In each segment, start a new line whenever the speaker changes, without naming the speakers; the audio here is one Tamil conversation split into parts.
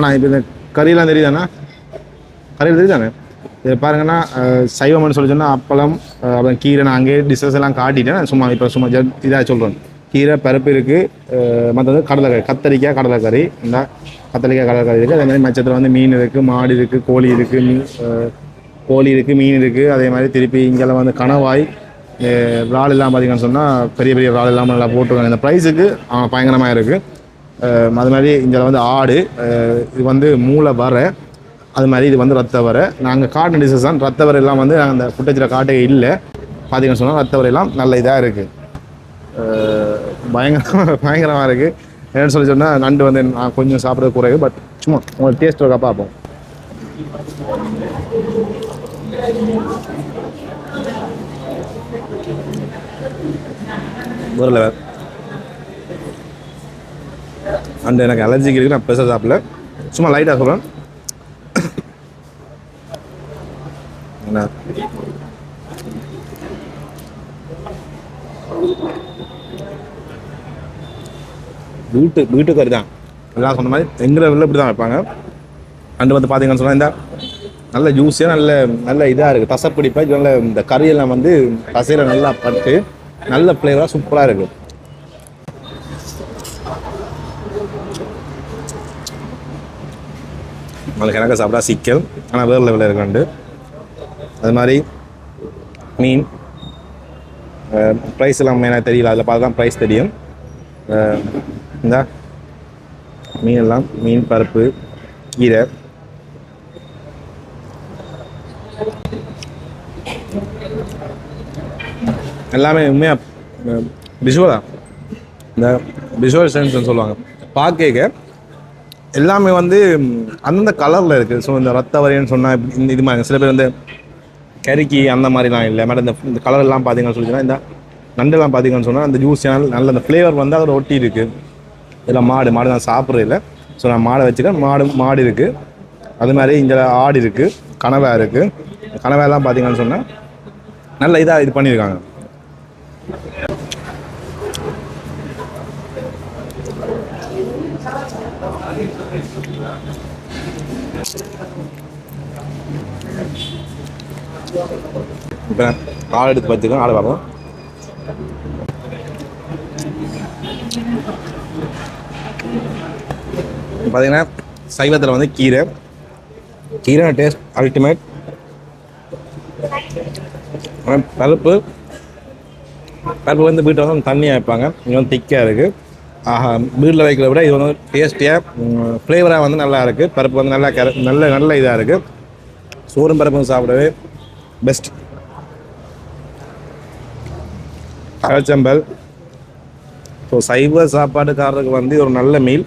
ஆனால் இப்போ இந்த கறியெல்லாம் தெரியுதாண்ணா? கறியில் தெரியுதாண்ணே? இது பாருங்கன்னா சைவம்னு சொல்லி சொன்னால் அப்பளம் அப்புறம் கீரை நான் அங்கேயே டிஷ்ஷஸ் எல்லாம் காட்டிட்டேன். சும்மா இப்போ சும்மா ஜட் இதாக சொல்கிறேன் கீரை பருப்பு இருக்குது மற்றது கடலைக்கறி கத்தரிக்காய் கடலைக்கறி. இந்த கத்தரிக்காய் கடலைக்கறி இருக்குது அதே மாதிரி மச்சத்தில் வந்து மீன் இருக்குது மாடு இருக்குது கோழி இருக்குது மீன் கோழி இருக்குது மீன் இருக்குது அதே மாதிரி திருப்பி இங்கெல்லாம் வந்து கணவாய் அஹ், இறால் எல்லாம் பார்த்தீங்கன்னு சொன்னால் பெரிய பெரிய இறால் எல்லாம் நல்லா போட்டிருக்காங்க. இந்த ப்ரைஸுக்கு பயங்கரமாக இருக்குது அது மாதிரி இங்கே வந்து ஆடு இது வந்து மூளை வரை அது மாதிரி இது வந்து ரத்த வரை. நாங்கள் காட்டின டிசஸ் தான் ரத்த வரையெல்லாம் வந்து நாங்கள் அந்த ஃபுட்டேஜில் காட்டே இல்லை. பார்த்தீங்கன்னு சொன்னால் ரத்த வரையெல்லாம் நல்ல இதாக இருக்குது பயங்கரமாக பயங்கரமாக இருக்குது என்னன்னு சொல்லி சொன்னால் நண்டு வந்து நான் கொஞ்சம் சாப்பிட்றது குறைவு பட் சும்மா உங்களுக்கு டேஸ்ட் இருக்கா பார்ப்போம் ஒரு லெவல் அந்த எனக்கு அலர்ஜிக்கு இருக்குது நான் பெருசாக சாப்பிடல. சும்மா லைட்டாக சொல்கிறேன் என்ன? வீட்டு வீட்டுக்காரி தான். எல்லாம் சொன்ன மாதிரி எங்கிற வெளில இப்படி தான் வைப்பாங்க. அண்டு வந்து பார்த்தீங்கன்னு சொன்னால் இந்த நல்ல ஜூஸியாக நல்ல நல்ல இதாக இருக்குது தசப்பிடிப்பாக நல்ல இந்த கறியெல்லாம் வந்து தசையில் நல்லா பட்டு நல்ல ஃப்ளேவராக சூப்பராக இருக்குது நாளைக்கு எனக்கு சாப்பிட்டா சிக்கல். ஆனால் வேறு லெவலில் இருக்காண்டு அது மாதிரி மீன். ப்ரைஸ் எல்லாம் மெயினாக தெரியல. அதில் பார்த்து தான் ப்ரைஸ் தெரியும். இந்த. மீன் எல்லாம் மீன் பருப்பு கீரை. எல்லாமே உண்மையாக விஷுவலாக இந்த விஷுவல் சென்ஸ்னு சொல்லுவாங்க. பார்க்க எல்லாமே வந்து அந்தந்த கலரில் இருக்குது ஸோ இந்த ரத்த வரையன்னு சொன்னால் இந்த இது மாதிரி சில பேர் வந்து கறிக்கு அந்த மாதிரிலாம் இல்லை. மேடம் இந்த இந்த கலர்லாம் பார்த்தீங்கன்னு சொல்லி இந்த நண்டெல்லாம் பார்த்தீங்கன்னு சொன்னால் அந்த ஜூஸ் நல்ல அந்த ஃப்ளேவர் வந்து அதோட ஒட்டி இருக்குது இதில் மாடு மாடு நான் சாப்பிட்றது இல்லை. ஸோ நான் மாடை வச்சுக்கேன் மாடு மாடு இருக்குது அது மாதிரி இங்கே ஆடு இருக்குது கனவா இருக்குது கனவாலாம் பார்த்தீங்கன்னு சொன்னால் நல்ல இதாக இது பண்ணியிருக்காங்க. இப்போ ஆடு எடுத்து வச்சுக்கோங்க ஆடு பார்ப்போம். பார்த்தீங்கன்னா சைவத்தில் வந்து கீரை. கீரை டேஸ்ட் அல்டிமேட் பருப்பு. பருப்பு வந்து வீட்டில் வந்து தண்ணியாக வைப்பாங்க. இங்கே வந்து திக்காக இருக்குது ஆஹா வீட்டில் வைக்கிறத விட இது வந்து டேஸ்டியாக ஃப்ளேவராக வந்து நல்லா இருக்குது பருப்பு வந்து நல்லா கர நல்ல நல்ல இதாக இருக்குது சோறும் பருப்பும் சாப்பிடவே பெஸ்ட் கலச்சம்பல் ஸோ சைவ சாப்பாடுக்காரருக்கு வந்து ஒரு நல்ல மீல்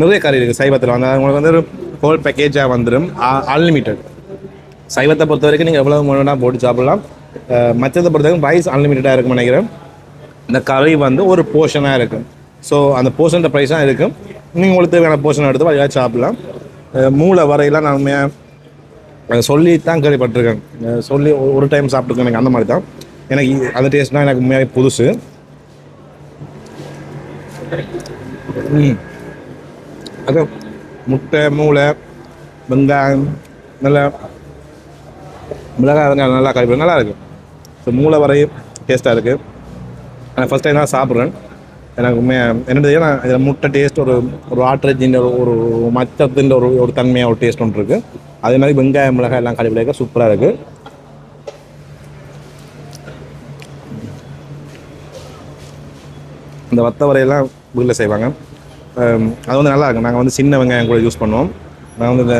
நிறைய கறி இருக்குது சைவத்தில். வந்து உங்களுக்கு வந்து ஒரு ஹோல் பேக்கேஜாக வந்துடும் அன்லிமிட்டட் சைவத்தை பொறுத்த வரைக்கும் நீங்கள் எவ்வளோ வேணும்னா போட்டு சாப்பிடலாம். மற்றதை பொறுத்த வரைக்கும் ரைஸ் அன்லிமிட்டடாக இருக்கும்னு நினைக்கிறேன். இந்த கறி வந்து ஒரு போர்ஷனாக இருக்கும் ஸோ அந்த போர்ஷன் ப்ரைஸ் தான் இருக்கும் நீங்கள் உங்களுக்கு தேவையான போர்ஷன் எடுத்து வழியாக சாப்பிடலாம். மூளை வரையெல்லாம் நான் சொல்லி தான் கேள்விப்பட்டிருக்கேன். சொல்லி ஒரு- ஒரு டைம் சாப்பிட்டுருக்கேன் எனக்கு அந்த மாதிரி தான் எனக்கு அந்த டேஸ்ட்னா எனக்கு உண்மையாக புதுசு. அது முட்டை மூளை வெங்காயம் நல்லா மிளகாய் வெங்காயம் நல்லா கழிப்பு நல்லா இருக்குது ஸோ மூளை வரையும் டேஸ்ட்டாக இருக்குது நான் ஃபஸ்ட் டைம் தான் சாப்பிட்றேன். எனக்கு உண்மையாக என்னது நான் இதில் முட்டை டேஸ்ட் ஒரு ஒரு ஆட்ரஜின் ஒரு ஒரு மச்சத்தின் ஒரு ஒரு தன்மையாக ஒரு டேஸ்ட் ஒன்று இருக்குது அதே மாதிரி வெங்காயம் மிளகாய் எல்லாம் கறிவிலைக்க சூப்பராக இருக்குது இந்த வத்த வரையெல்லாம் வீட்டில் செய்வாங்க. அது வந்து நல்லா இருக்கும். நாங்கள் வந்து சின்ன வெங்காயம் கூட யூஸ் பண்ணுவோம். நான் வந்து இந்த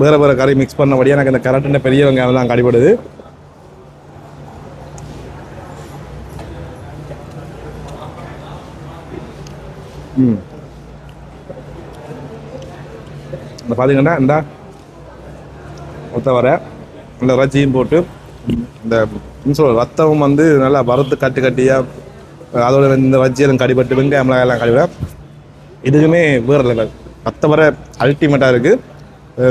வேறு வேறு கறி மிக்ஸ் பண்ணபடியாக எனக்கு இந்த கரெக்டான பெரிய வெங்காயம் தான் கடிபடுது. ம். இந்த பார்த்தீங்கன்னா இந்த ஒத்த வர இந்த இறைச்சியும் போட்டு இந்த என்ன சொல்ற ரத்தம் வந்து நல்லா வறுத்து கட்டு கட்டியாக அதோட இந்த வச்சியெல்லாம் கடிபட்டு வெங்காய மிளகாய் எல்லாம் கடிவிட இதுவுமே வேறு லெவல் ரத்தவர அல்டிமேட்டாக இருக்குது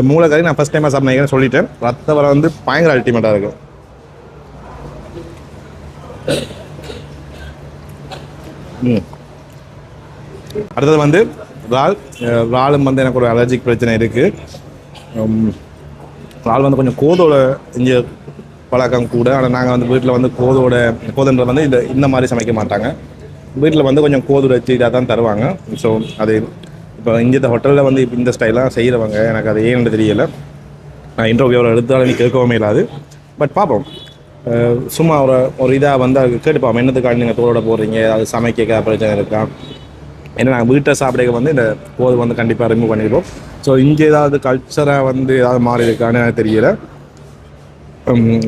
மூளைக்கறி நான் ஃபஸ்ட் டைமாக சாப்பிட்றேன் சொல்லிட்டேன். ரத்த வர வந்து பயங்கர அல்டிமேட்டாக இருக்குது அடுத்தது வந்து இறால். அஹ், இறாலும் வந்து எனக்கு ஒரு அலர்ஜிக் பிரச்சனை இருக்குது இறால் வந்து கொஞ்சம் கோதோட இங்கே பழக்கம் கூட. ஆனால் நாங்கள் வந்து வீட்டில் வந்து கோதோட கோதுன்றது வந்து இந்த இந்த மாதிரி சமைக்க மாட்டாங்க. வீட்டில் வந்து கொஞ்சம் கோது வச்சு இதாக தான் தருவாங்க. ஸோ அது இப்போ இந்த ஹோட்டலில் வந்து இப்போ இந்த ஸ்டைலாக செய்கிறவங்க எனக்கு அது ஏன்னு தெரியலை. நான் இன்டர்வியூவில் எடுத்தாலும் நீ கேட்கவும் இல்லாது பட் பார்ப்போம். சும்மா ஒரு ஒரு இதாக வந்து அது கேட்டுப்போம். என்னத்துக்காண்டி நீங்கள் தோலோட போடுறீங்க? அது சமைக்க பிரச்சனை இருக்கா? ஏன்னா நாங்கள் வீட்டை சாப்பிட வந்து இந்த கோது வந்து கண்டிப்பாக ரிமூவ் பண்ணிடுவோம். ஸோ இங்கே ஏதாவது கல்ச்சராக வந்து ஏதாவது மாறி இருக்கான்னு எனக்கு தெரியல.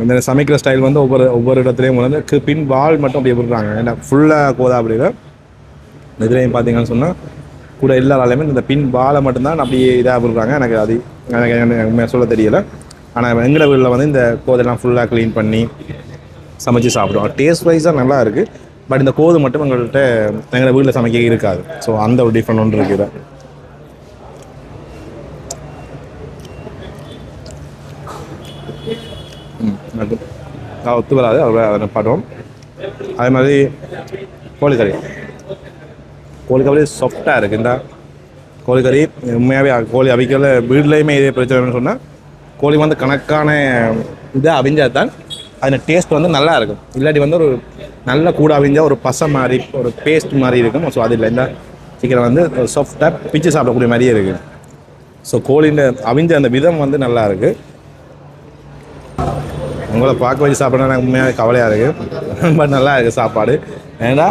இந்த சமைக்கிற ஸ்டைல் வந்து ஒவ்வொரு ஒவ்வொரு இடத்துலையும் வந்து பின் வால் மட்டும் அப்படி விடுறாங்க. ஏன்னா ஃபுல்லாக கோதா அப்படில இதுலேயும் பார்த்தீங்கன்னு சொன்னால் கூட எல்லாராலையுமே இந்த பின் வாழை மட்டும்தான் அப்படியே இதாக விடுறாங்க. எனக்கு அது எனக்கு எனக்கு சொல்ல தெரியல. ஆனால் எங்கட வீட்டில் வந்து இந்த கோதெல்லாம் ஃபுல்லாக க்ளீன் பண்ணி சமைச்சு சாப்பிடுவோம். டேஸ்ட் வைஸாக நல்லா இருக்குது பட் இந்த கோது மட்டும் எங்கள்கிட்ட எங்கள் வீட்டில் சமைக்க இருக்காது. ஸோ அந்த ஒரு டிஃப்ரெண்ட் ஒன்று இருக்குது ம் அது அது ஒத்து வராது அவ்வளோ அதை படம் அதே மாதிரி கோழிக்கறி கோழிக்கறி சாஃப்டாக இருக்குது இந்த கோழிக்கறி உண்மையாகவே கோழி அவிக்கல வீட்லேயுமே இதே பிரச்சனைன்னு சொன்னால் கோழி வந்து கணக்கான இதை அவிஞ்சால் தான் அதில் டேஸ்ட் வந்து நல்லா இருக்கும். இல்லாட்டி வந்து ஒரு நல்ல கூட அவிஞ்சால் ஒரு பசை மாதிரி ஒரு பேஸ்ட் மாதிரி இருக்கும். ஸோ அது இல்லை. இந்த சிக்கன் வந்து சாஃப்டாக பிச்சு சாப்பிடக்கூடிய மாதிரியே இருக்குது ஸோ கோழியில் அவிஞ்ச அந்த விதம் வந்து நல்லா இருக்குது உங்களை பார்க்க வச்சு சாப்பிட்றா எனக்கு உண்மையாக கவலையாக இருக்குது பட் நல்லா இருக்குது சாப்பாடு. ஏன்னா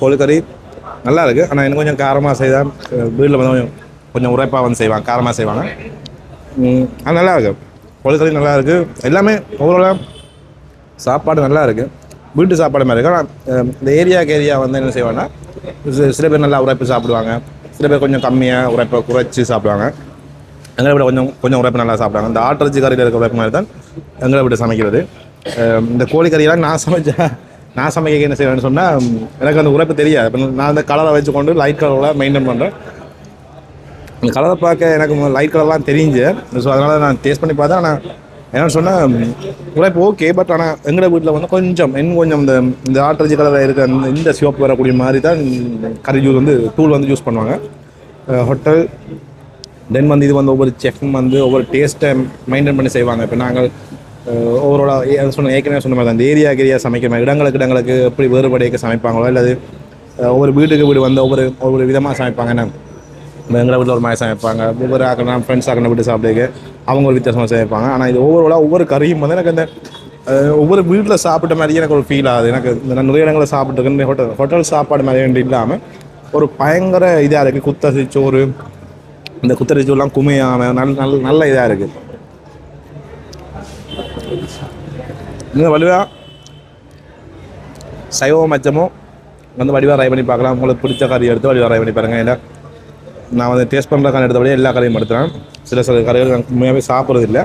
கோழிக்கறி நல்லா இருக்குது ஆனால் இன்னும் கொஞ்சம் காரமாக செய்தால் வீட்டில் வந்து கொஞ்சம் கொஞ்சம் உரைப்பாக வந்து செய்வாங்க காரமாக செய்வாங்க. அது நல்லா இருக்கு. கோழிக்கறி நல்லா இருக்குது எல்லாமே ஓவராலாக சாப்பாடு நல்லா இருக்குது வீட்டு சாப்பாடு மாதிரி இருக்கு. ஆனால் இந்த ஏரியாவுக்கு ஏரியா வந்து என்ன செய்வாங்கன்னா சில பேர் நல்லா உரைப்பு சாப்பிடுவாங்க. சில பேர் கொஞ்சம் கம்மியாக உரைப்பை குறைச்சி சாப்பிடுவாங்க. எங்களை விட கொஞ்சம் கொஞ்சம் உரைப்பு நல்லா சாப்பிடுவாங்க. இந்த ஆட்டிறச்சி கறியில் இருக்க உரைப்பு மாதிரி தான் எங்களை விட சமைக்கிறது. இந்த கோழிக்கறியெல்லாம் நான் சமைச்சேன் நான் சமைக்க என்ன செய்வேன்னு சொன்னால் எனக்கு அந்த உரைப்பு தெரியாது. இப்போ நான் அந்த கலரை வச்சுக்கொண்டு லைட் கலரில் மெயின்டைன் பண்ணுறேன் அந்த கலரை பார்க்க எனக்கு லைட் கலர்லாம் தெரிஞ்சு ஸோ அதனால் நான் டேஸ்ட் பண்ணி பார்த்தேன். ஆனால் ஏன்னா சொன்னால் இப்போ ஓகே பட் ஆனால் எங்களோட வீட்டில் வந்து கொஞ்சம் இன்னும் கொஞ்சம் இந்த இந்த ஆட்ரஜி கலரில் இருக்க அந்த இந்த சிவப்பு வரக்கூடிய மாதிரி தான் கறி ஜூஸ் வந்து தூள் வந்து யூஸ் பண்ணுவாங்க. ஹோட்டல் தென் வந்து இது வந்து ஒவ்வொரு செஃப்பும் வந்து ஒவ்வொரு டேஸ்ட்டை மெயின்டைன் பண்ணி செய்வாங்க. இப்போ நாங்கள் ஓவரோட சொன்ன ஏற்கனவே சொன்ன மாதிரி அந்த ஏரியா ஏரியா சமைக்கிற மாதிரி இடங்களுக்கு இடங்களுக்கு எப்படி வேறுபடையக்க சமைப்பாங்களோ அல்லது ஒவ்வொரு வீட்டுக்கு வீடு வந்து ஒவ்வொரு ஒவ்வொரு விதமாக சமைப்பாங்க என்ன? எங்களை வீட்டில் ஒரு மாதிரி சமைப்பாங்க. ஒவ்வொரு ஆக்கணும் ஃப்ரெண்ட்ஸ் ஆக்கணும் வீட்டு சாப்பிடுக்கு அவங்க ஒரு வித்தியாசமாக சமைப்பாங்க ஆனால் இது ஒவ்வொருவராக ஒவ்வொரு கறியும் வந்து எனக்கு அந்த ஒவ்வொரு வீட்டில் சாப்பிட்ட மாதிரியே எனக்கு ஒரு ஃபீல் ஆகுது. எனக்கு இந்த நான் நிறைய இடங்களில் சாப்பிட்டுருக்கு ஹோட்டல் ஹோட்டல் சாப்பாடு மாதிரி இல்லாமல் ஒரு பயங்கர இதாக இருக்குது குத்தரி சோறு இந்த குத்தரி சோறுலாம் குமையாமல் நல்ல நல்ல நல்ல இதாக இருக்குது இன்னும் வலுவாக சைவம் மச்சமோ வந்து வடிவாக ட்ரை பண்ணி பார்க்கலாம். உங்களுக்கு பிடிச்ச கறி எடுத்து வடிவாக ட்ரை பண்ணி பாருங்கள் ஏன்னா நான் வந்து டேஸ்ட் பண்ணுறக்கான எடுத்தபடியே எல்லா கடையும் எடுத்துறேன். சில சில கடைகள் எனக்கு உண்மையாகவே சாப்பிட்றது இல்லை.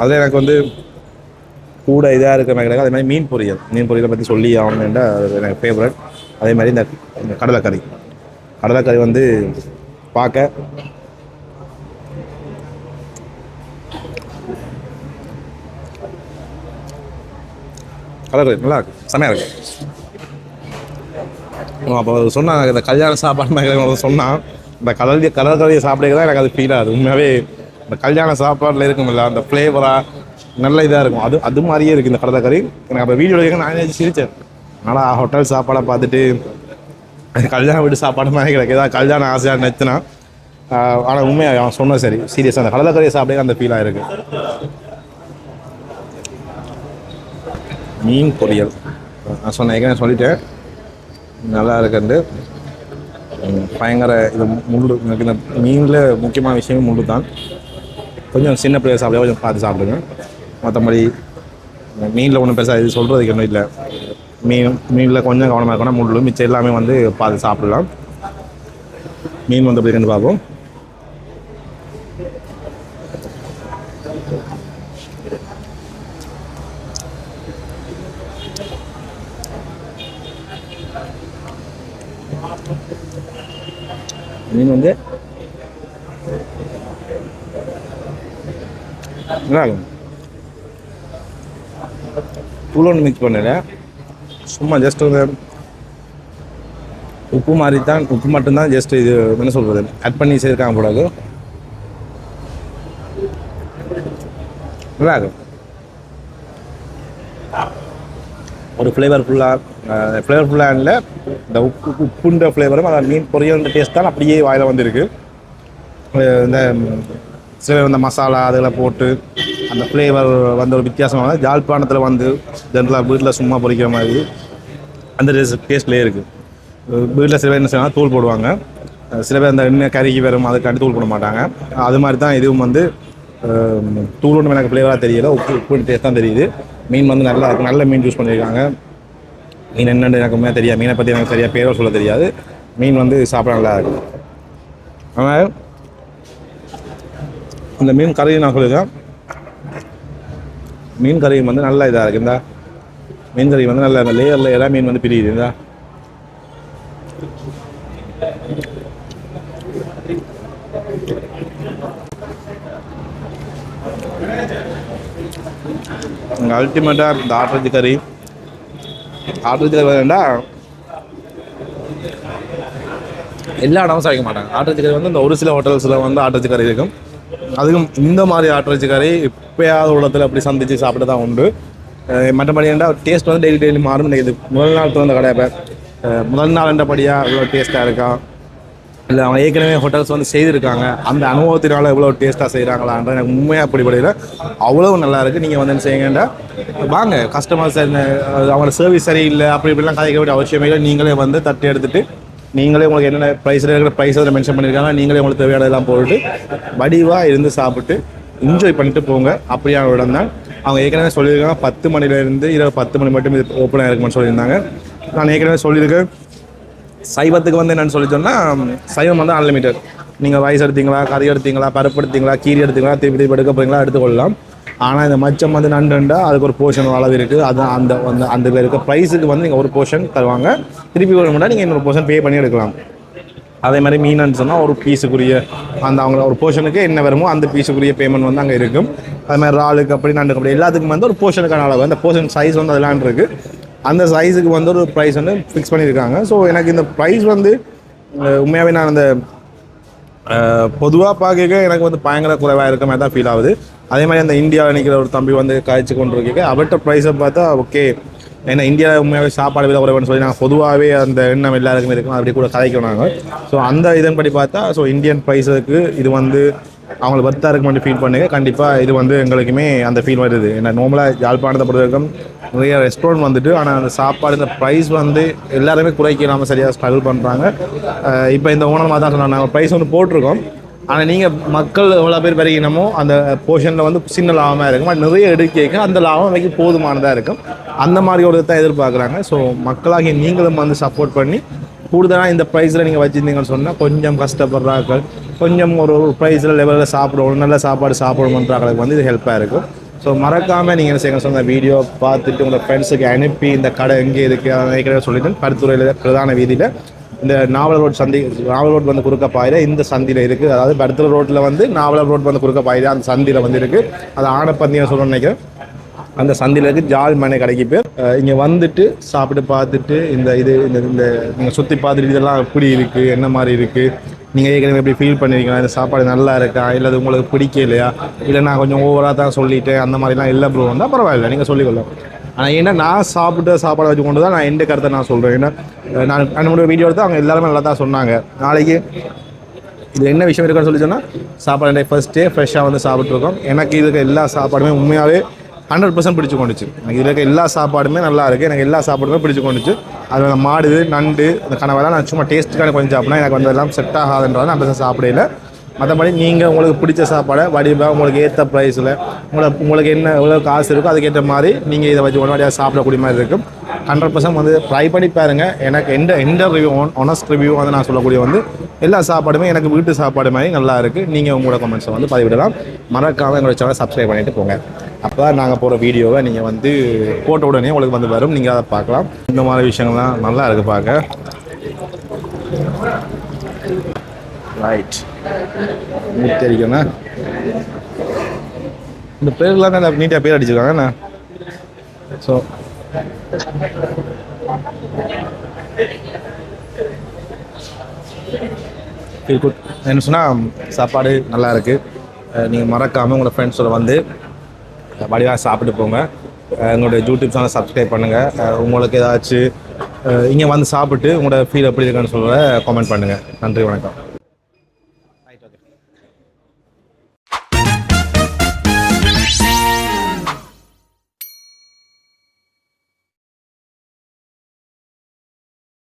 அதில் எனக்கு வந்து கூட இதாக இருக்கிற மாதிரி அதே மாதிரி மீன் பொரியல். மீன் பொரியலை பற்றி சொல்லி ஆகணும்னா அது எனக்கு ஃபேவரட் அதே மாதிரி இந்த கடலைக்கறி. கடலைக்கறி வந்து பார்க்க கடலைக்கறி நல்லா இருக்கு. செமையாக இருக்கு. அப்போ சொன்னாங்க இந்த கல்யாண சாப்பாடு சொன்னான். இந்த கடல் கடற்கரையை சாப்பிடுறது தான் எனக்கு அது ஃபீல் ஆகுது. உண்மையாகவே இந்த கல்யாண சாப்பாடில் இருக்குமில்ல அந்த ஃப்ளேவராக நல்ல இதாக இருக்கும். அது அது மாதிரியே இருக்குது இந்த கடற்கரை. எனக்கு அப்போ வீடியோ எடுக்க நானே சிரித்தேன் ஆனால் ஹோட்டல் சாப்பாடை பார்த்துட்டு கல்யாண வீட்டு சாப்பாடு மாதிரி கிடைக்கு. ஏதாவது கல்யாணம் ஆசையாக நினச்சினா ஆனால் உண்மையாக அவன் சொன்னது சரி. சீரியஸாக அந்த கடற்கரையை சாப்பிட அந்த ஃபீலாக இருக்குது மீன் பொரியல். நான் சொன்னேன் ஏற்கனவே சொல்லிட்டேன். நல்லா இருக்குது பயங்கர இது முள்ளு எனக்கு இந்த மீனில் முக்கியமான விஷயமே முள்ளு தான் கொஞ்சம் சின்ன பிள்ளைய சாப்பிட கொஞ்சம் பார்த்து சாப்பிடுங்க. மற்றபடி மீனில் ஒன்றும் பெருசாக இது சொல்கிறதுக்கு ஒன்றும் இல்லை. மீன் மீனில் கொஞ்சம் கவனமாக இருக்கணும் முள்ளு மிச்சம் எல்லாமே வந்து பார்த்து சாப்பிடலாம். மீன் வந்து எப்படி பார்ப்போம். மீன் வந்து நல்லா இருக்கும் தூள் ஒன்று மிக்ஸ் பண்ணல. சும்மா ஜஸ்ட் ஒரு உப்பு மாதிரி தான் உப்பு மட்டும்தான் ஜஸ்ட் இது என்ன சொல்கிறது கட் பண்ணி செய்திருக்காங்க கூடாது நல்லா இருக்கும் ஒரு ஃப்ளேவர்ஃபுல்லாக ஃப்ளேவர்ஃபுல்லாக இல்லை. இந்த உப்பு உப்புன்ற ஃப்ளேவரும் அந்த மீன் பொரியல் டேஸ்ட் தான் அப்படியே வாயில் வந்திருக்கு. இந்த சில இந்த மசாலா அதெல்லாம் போட்டு அந்த ஃப்ளேவர் வந்து ஒரு வித்தியாசமாக ஜாழ்ப்பாணத்தில் வந்து ஜென்ரலாக வீட்டில் சும்மா பொறிக்கிற மாதிரி அந்த டேஸ்ட்லேயே இருக்குது வீட்டில் சில பேர் என்ன செய்வாங்க தூள் போடுவாங்க. சில பேர் அந்த எண்ணெய் கறிக்கு வரும் அதுக்காண்டி தூள் போட மாட்டாங்க. அது மாதிரி தான் இதுவும் வந்து தூள் ஒன்றும் எனக்கு ஃப்ளேவராக தெரியல உப்பு உப்பு டேஸ்ட் தான் தெரியுது. மீன் வந்து நல்லா இருக்கும் நல்ல மீன் யூஸ் பண்ணியிருக்காங்க மீன் என்னென்னு எனக்கு தெரியாது. மீனை பற்றி எனக்கு சரியாக பேரோ சொல்ல தெரியாது. மீன் வந்து சாப்பிட நல்லா இருக்கும். ஆனால் அந்த மீன் கறி நான் சொல்லியிருக்கேன் மீன் கறியும் வந்து நல்ல இதாக இருக்குது இந்த மீன் கறி வந்து நல்லா அந்த லேயர் லேயராக மீன் வந்து பிரியுது. இந்த. இங்கே அல்டிமேட்டாக இந்த ஆட்டுறச்சி கறி. ஆட்டுறச்சி கறி வேண்டா எல்லா இடமும் சமைக்க மாட்டாங்க. ஆட்டுறச்சி கறி வந்து இந்த ஒரு சில ஹோட்டல்ஸில் வந்து ஆட்டுறச்சி கறி இருக்கும். அதுக்கும் இந்த மாதிரி ஆட்டுறச்சி கறி எப்பயாவது உள்ளத்தில் அப்படி சந்தித்து சாப்பிட்டு தான் உண்டு. மற்றபடி ஏன்டா டேஸ்ட் வந்து டெய்லி டெய்லி மாறும் இன்னைக்கு இது முதல் நாள் வந்து கிடையாது முதல் நாள் என்றபடியாக இவ்வளோ டேஸ்ட்டாக இருக்கா? இல்லை அவங்க ஏற்கனவே ஹோட்டல்ஸ் வந்து செய்திருக்காங்க. அந்த அனுபவத்தினால எவ்வளோ டேஸ்ட்டாக செய்கிறாங்களான்ற எனக்கு உண்மையாக அப்படிப்படையில் அவ்வளோ நல்லா இருக்குது நீங்கள் வந்து என்ன செய்யுங்கண்டா வாங்க கஸ்டமர்ஸ் அவங்களோட சர்வீஸ் சரியில்லை அப்படி இப்படிலாம் கதைக்க வேண்டிய அவசியமே இல்லை. நீங்களே வந்து தட்டி எடுத்துட்டு நீங்களே உங்களுக்கு என்னென்ன ப்ரைஸில் இருக்கிற ப்ரைஸ் அதில் மென்ஷன் பண்ணியிருக்காங்க நீங்களே உங்களுக்கு தேவையானதெல்லாம் போட்டு வடிவாக இருந்து சாப்பிட்டு என்ஜாய் பண்ணிட்டு போங்க. அப்படியான இடம் தான். அவங்க ஏற்கனவே சொல்லியிருக்காங்க பத்து மணிலேருந்து இரவு பத்து மணி மட்டும் இது ஓப்பனாக இருக்குமென்னு சொல்லியிருந்தாங்க. நான் ஏற்கனவே சொல்லியிருக்கேன் சைவத்துக்கு வந்து என்னன்னு சொல்லி சொன்னால் சைவம் வந்து அன்லிமிட்டட் நீங்கள் ரைஸ் எடுத்தீங்களா கறி எடுத்தீங்களா பருப்பு எடுத்தீங்களா கீரி எடுத்தீங்களா திருப்பி திருப்பி எடுக்க போறீங்களா எடுத்துக்கொள்ளலாம். ஆனால் இந்த மச்சம் வந்து நண்டுண்டா அதுக்கு ஒரு போர்ஷன் அளவு இருக்குது அது அந்த அந்த அந்த பேருக்கு ப்ரைஸுக்கு வந்து நீங்கள் ஒரு போர்ஷன் தருவாங்க. திருப்பி வரும் நீங்கள் இன்னொரு போர்ஷன் பே பண்ணி எடுக்கலாம். அதே மாதிரி மீனன்னு சொன்னால் ஒரு பீஸுக்குரிய அந்த அவங்க ஒரு போர்ஷனுக்கு என்ன வருமோ அந்த பீஸுக்குரிய பேமெண்ட் வந்து அங்கே இருக்கும். அது மாதிரி ராலுக்கு அப்படி நண்டுக்கு அப்படி எல்லாத்துக்கும் வந்து ஒரு போர்ஷனுக்கான அளவு. அந்த போர்ஷன் சைஸ் வந்து அதெல்லாம் இருக்குது அந்த சைஸுக்கு வந்து ஒரு ப்ரைஸ் வந்து ஃபிக்ஸ் பண்ணியிருக்காங்க. ஸோ எனக்கு இந்த ப்ரைஸ் வந்து உண்மையாகவே நான் அந்த பொதுவாக பார்க்க எனக்கு வந்து பயங்கர குறைவாக இருக்க மாதிரி தான் ஃபீல் ஆகுது. அதே மாதிரி அந்த இந்தியாவில் நிற்கிற ஒரு தம்பி வந்து காய்ச்சி கொண்டு இருக்க அவர்கிட்ட ப்ரைஸை பார்த்தா ஓகே ஏன்னா இந்தியாவில் உண்மையாகவே சாப்பாடு விலை குறைவுன்னு சொல்லி நாங்கள் பொதுவாகவே அந்த எண்ணம் எல்லாருக்குமே இருக்கும். அப்படி கூட கதைக்கிறோம் நாங்கள் ஸோ அந்த இதன்படி பார்த்தா ஸோ இந்தியன் ப்ரைஸுக்கு இது வந்து அவங்களுக்கு பர்த்தாக இருக்க மட்டும் ஃபீல் பண்ணுங்க. கண்டிப்பாக இது வந்து எங்களுக்குமே அந்த ஃபீல் வருது. ஏன்னா நார்மலாக யாழ்ப்பாணத்தை பொறுத்த வரைக்கும் நிறைய ரெஸ்டாரண்ட் வந்துட்டு ஆனால் அந்த சாப்பாடு இந்த ப்ரைஸ் வந்து எல்லாருமே குறைக்கலாமல் சரியாக ஸ்ட்ரகிள் பண்ணுறாங்க இப்போ இந்த ஓனர் மாதிரி தான் சொன்னாங்க. நாங்கள் ப்ரைஸ் வந்து போட்டிருக்கோம். ஆனால் நீங்கள் மக்கள் எவ்வளோ பேர் பெருகினமோ அந்த போர்ஷனில் வந்து சின்ன லாபமாக இருக்கும். நிறைய எடுக்க அந்த லாபம் வைக்க போதுமானதாக இருக்கும். அந்த மாதிரி ஒரு தான் எதிர்பார்க்குறாங்க. ஸோ மக்களாகிய நீங்களும் வந்து சப்போர்ட் பண்ணி கூடுதலாக இந்த ப்ரைஸில் நீங்கள் வச்சுருந்தீங்கன்னு சொன்னால் கொஞ்சம் கஷ்டப்படுறார்கள். கொஞ்சம் ஒரு ஒரு ப்ரைஸில் லெவலில் சாப்பிடுவோம் நல்ல சாப்பாடு சாப்பிடணுன்றவங்களுக்கு வந்து இது ஹெல்ப்பாக இருக்கும் ஸோ மறக்காமல் நீங்கள் என்ன செய்யுங்க சொன்ன வீடியோ பார்த்துட்டு உங்கள் ஃப்ரெண்ட்ஸுக்கு அனுப்பி இந்த கடை எங்கே இருக்குது அதை ஏற்கனவே சொல்லிட்டு பருத்துறையில் பிரதான வீதியில் இந்த நாவல் ரோட் சந்தி நாவல் ரோட் வந்து குறுக்க பாயில இந்த சந்தியில் இருக்குது அதாவது பருத்துறை ரோட்டில் வந்து நாவலர் ரோட் வந்து குறுக்க பாயில அந்த சந்தியில் வந்து இருக்குது அது ஆனப்பந்தியம் சொல்லணும்னு நினைக்கிறேன். அந்த சந்தியில் இருக்குது ஜால் மனை கடைக்கு பேர். இங்கே வந்துட்டு சாப்பிட்டு பார்த்துட்டு இந்த இது இந்த இந்த நீங்கள் சுற்றி பார்த்துட்டு இதெல்லாம் எப்படி இருக்குது என்ன மாதிரி இருக்குது நீங்கள் ஏற்கனவே எப்படி ஃபீல் பண்ணிருக்கீங்களா? இந்த சாப்பாடு நல்லா இருக்கா? இல்லை அது உங்களுக்கு பிடிக்கலையா? இல்லை நான் கொஞ்சம் ஓவராக தான் சொல்லிவிட்டேன் அந்த மாதிரிலாம் இல்லை ப்ரோ வந்தால் பரவாயில்ல. நீங்கள் சொல்லிக்கொள்ளலாம். ஆனால் ஏன்னா நான் சாப்பிட்ட சாப்பாடை வச்சு கொண்டு தான் நான் எந்த கருத்தை நான் சொல்கிறேன் ஏன்னா நான் என்னோட வீடியோ எடுத்து அவங்க எல்லாருமே நல்லா தான் சொன்னாங்க. நாளைக்கு இது என்ன விஷயம் இருக்குன்னு சொல்லி சொன்னால் சாப்பாடு ஃபர்ஸ்ட் டே ஃப்ரெஷ்ஷாக வந்து சாப்பிட்ருக்கோம் எனக்கு இதுக்கு எல்லா சாப்பாடுமே உண்மையாகவே ஹண்ட்ரட் பர்சன்ட் பிடிச்சு கொண்டுச்சு. எனக்கு இதில் இருக்க எல்லா சாப்பாடுமே நல்லா இருக்குது எனக்கு எல்லா சாப்பாடுமே பிடிச்சு கொண்டுச்சு. அது அந்த மாடு நண்டு அந்த கனவெல்லாம் நான் சும்மா டேஸ்ட்டுக்கான கொஞ்சம் சாப்பிட்னா எனக்கு வந்து எல்லாம் செட் ஆகாதுன்றால நான் பெருசாக சாப்பிடல. மற்றபடி நீங்கள் உங்களுக்கு பிடிச்ச சாப்பாடை வடிவாக உங்களுக்கு ஏற்ற ப்ரைஸில் உங்களை உங்களுக்கு என்ன எவ்வளோ காசு இருக்கோ அதுக்கேற்ற மாதிரி நீங்கள் இதை வச்சு உடனடியாக சாப்பிடக்கூடிய மாதிரி இருக்கும். ஹண்ட்ரட் பர்சன்ட் வந்து ட்ரை பண்ணி பாருங்கள் எனக்கு எந்த எந்த ரிவ்யூ ஒன் ஒனஸ்ட் ரிவ்யூ வந்து நான் சொல்லக்கூடிய வந்து எல்லா சாப்பாடுமே எனக்கு வீட்டு சாப்பாடு மாதிரி நல்லா இருக்குது நீங்கள் உங்களோட கமெண்ட்ஸை வந்து பதிவிடலாம். மறக்காமல் எங்களோட சேனல் சப்ஸ்கிரைப் பண்ணிட்டு போங்க. அப்போ நாங்கள் போகிற வீடியோவை நீங்கள் வந்து போட்ட உடனே உங்களுக்கு வந்து வரும். நீங்கள் அதை பார்க்கலாம். இந்த மாதிரி விஷயங்கள்லாம் நல்லா இருக்குது பார்க்க ரைட் தெரியும்ண்ணா இந்த பேர்லாம் நீட்டாக பேர் அடிச்சிருக்காங்கண்ணா ஸோ ஃபீல் குட் என்ன சொன்னால் சாப்பாடு நல்லா இருக்குது நீங்கள் மறக்காமல் உங்களோட ஃப்ரெண்ட்ஸோட வந்து வடிவாக சாப்பிட்டு போங்க. அஹ் எங்களுடைய யூடியூப் சேனல் சப்ஸ்கிரைப் பண்ணுங்கள் உங்களுக்கு ஏதாச்சும் இங்கே வந்து சாப்பிட்டு உங்களோட ஃபீல் எப்படி இருக்குன்னு சொல்ல கமெண்ட் பண்ணுங்கள் நன்றி வணக்கம்.